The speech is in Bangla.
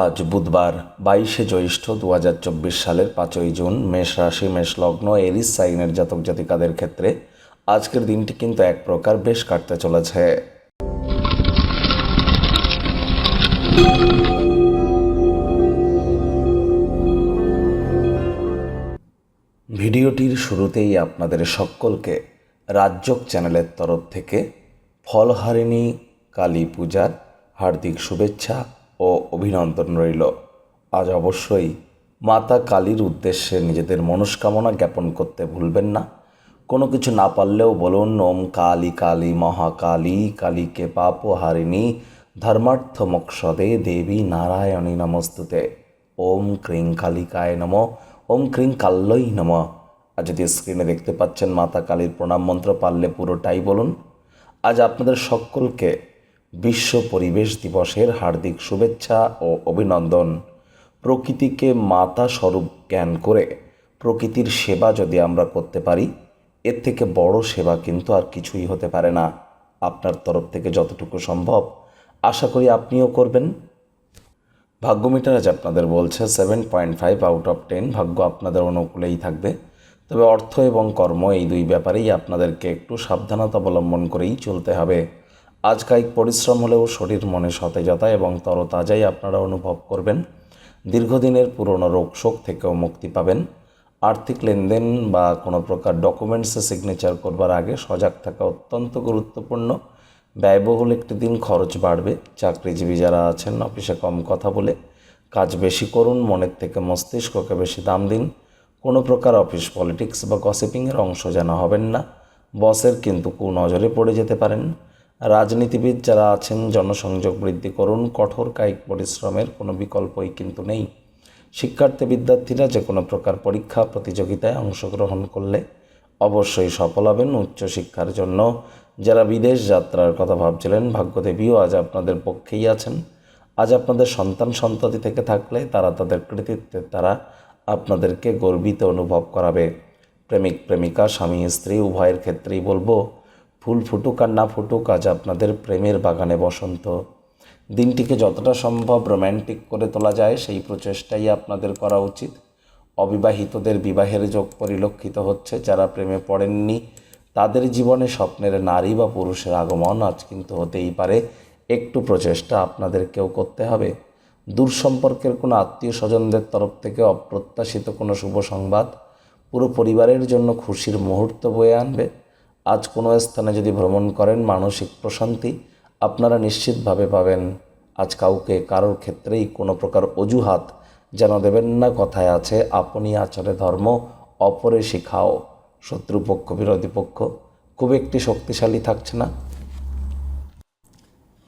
আজ বুধবার বাইশে জ্যৈষ্ঠ দু হাজার চব্বিশ সালের পাঁচই জুন মেষ রাশি, মেষ লগ্ন, এরিস, সাইনের জাতক জাতিকাদের ক্ষেত্রে আজকের দিনটি কিন্তু এক প্রকার বেশ কাটতে চলেছে। ভিডিওটির শুরুতেই আপনাদের সকলকে রাজ্যক চ্যানেলের তরফ থেকে ফলহারিণী, কালী পূজার হার্দিক শুভেচ্ছা ও অভিনন্দন রইল। আজ অবশ্যই মাতা কালীর উদ্দেশ্যে নিজেদের মনস্কামনা জ্ঞাপন করতে ভুলবেন না। কোনো কিছু না পারলেও বলুন, ওম কালী কালী, মহাকালী, কালীকে পাপহারিণী ধর্মার্থ মোক্ষদে দেবী নারায়ণী নমস্তুতে। ওম ক্রিং কালিকায় নম, ওম ক্রিং কাল্লই নম। আর যদি স্ক্রিনে দেখতে পাচ্ছেন মাতা কালীর প্রণাম মন্ত্র পারলে পুরোটাই বলুন। আজ আপনাদের সকলকে বিশ্ব পরিবেশ দিবসের হার্দিক শুভেচ্ছা ও অভিনন্দন। প্রকৃতিকে মাতা স্বরূপ জ্ঞান করে প্রকৃতির সেবা যদি আমরা করতে পারি, এর থেকে বড় সেবা কিন্তু আর কিছুই হতে পারে না। আপনার তরফ থেকে যতটুকু সম্ভব, আশা করি আপনিও করবেন। ভাগ্য মিটার আজ আপনাদের বলছে seven point five out of ten ভাগ্য আপনাদের অনুকূলেই থাকবে। তবে অর্থ এবং কর্ম এই দুই ব্যাপারেই আপনাদেরকে একটু সাবধানতা অবলম্বন করেই চলতে হবে। আজ কায়িক পরিশ্রম হলেও শরীর মনে সতেজতা এবং তরতাজাই আপনারা অনুভব করবেন। দীর্ঘদিনের পুরনো রোগশোক থেকেও মুক্তি পাবেন। আর্থিক লেনদেন বা কোনো প্রকার ডকুমেন্টসে সিগনেচার করবার আগে সজাগ থাকা অত্যন্ত গুরুত্বপূর্ণ। ব্যয়বহুল একটি দিন খরচ বাড়বে। চাকরিজীবী যারা আছেন, অফিসে কম কথা বলে কাজ বেশি করুন, মনের থেকে মস্তিষ্ককে বেশি দাম দিন। কোনো প্রকার অফিস পলিটিক্স বা গসিপিংয়ের অংশ যেন হবেন না। বসের কিন্তু কুনজরে পড়ে যেতে পারেন। রাজনীতিবিদ যারা আছেন, জনসংযোগ বৃদ্ধি করুন, কঠোর কায়িক পরিশ্রমের কোনো বিকল্পই কিন্তু নেই। শিক্ষার্থী বিদ্যার্থীরা যে কোনো প্রকার পরীক্ষা, প্রতিযোগিতায় অংশগ্রহণ করলে অবশ্যই সফল হবেন উচ্চশিক্ষার জন্য। যারা বিদেশ যাত্রার কথা ভাবছিলেন, ভাগ্যদেবীও আজ আপনাদের পক্ষেই আছেন। আজ আপনাদের সন্তান সন্ততি থেকে থাকলে তারা তাদের কৃতিত্বের দ্বারা আপনাদেরকে গর্বিত অনুভব করাবে। প্রেমিক, প্রেমিকা, স্বামী, স্ত্রী, উভয়ের ক্ষেত্রেই বলব ফুল ফুটুক আর না ফুটুক, আজ আপনাদের প্রেমের বাগানে বসন্ত। দিনটিকে যতটা সম্ভব রোম্যান্টিক করে তোলা যায়, সেই প্রচেষ্টাই আপনাদের করা উচিত। অবিবাহিতদের বিবাহের যোগ পরিলক্ষিত হচ্ছে, যারা প্রেমে পড়েননি, তাদের জীবনে স্বপ্নের নারী বা পুরুষের আগমন আজ কিন্তু হতেই পারে। একটু প্রচেষ্টা আপনাদেরকেও করতে হবে। দূর সম্পর্কের কোনো আত্মীয় স্বজনদের তরফ থেকে অপ্রত্যাশিত কোনো শুভ সংবাদ পুরো পরিবারের জন্য খুশির মুহূর্ত বয়ে আনবে। আজ কোনো স্থানে যদি ভ্রমণ করেন মানসিক প্রশান্তি আপনারা নিশ্চিতভাবে পাবেন। আজ কাউকে কারোর ক্ষেত্রেই কোনো প্রকার অজুহাত যেন দেবেন না। কথায় আছে, আপনি আচারে ধর্ম, অপরে শিখাও। শত্রুপক্ষ, বিরোধী পক্ষ, খুব একটি শক্তিশালী থাকছে না।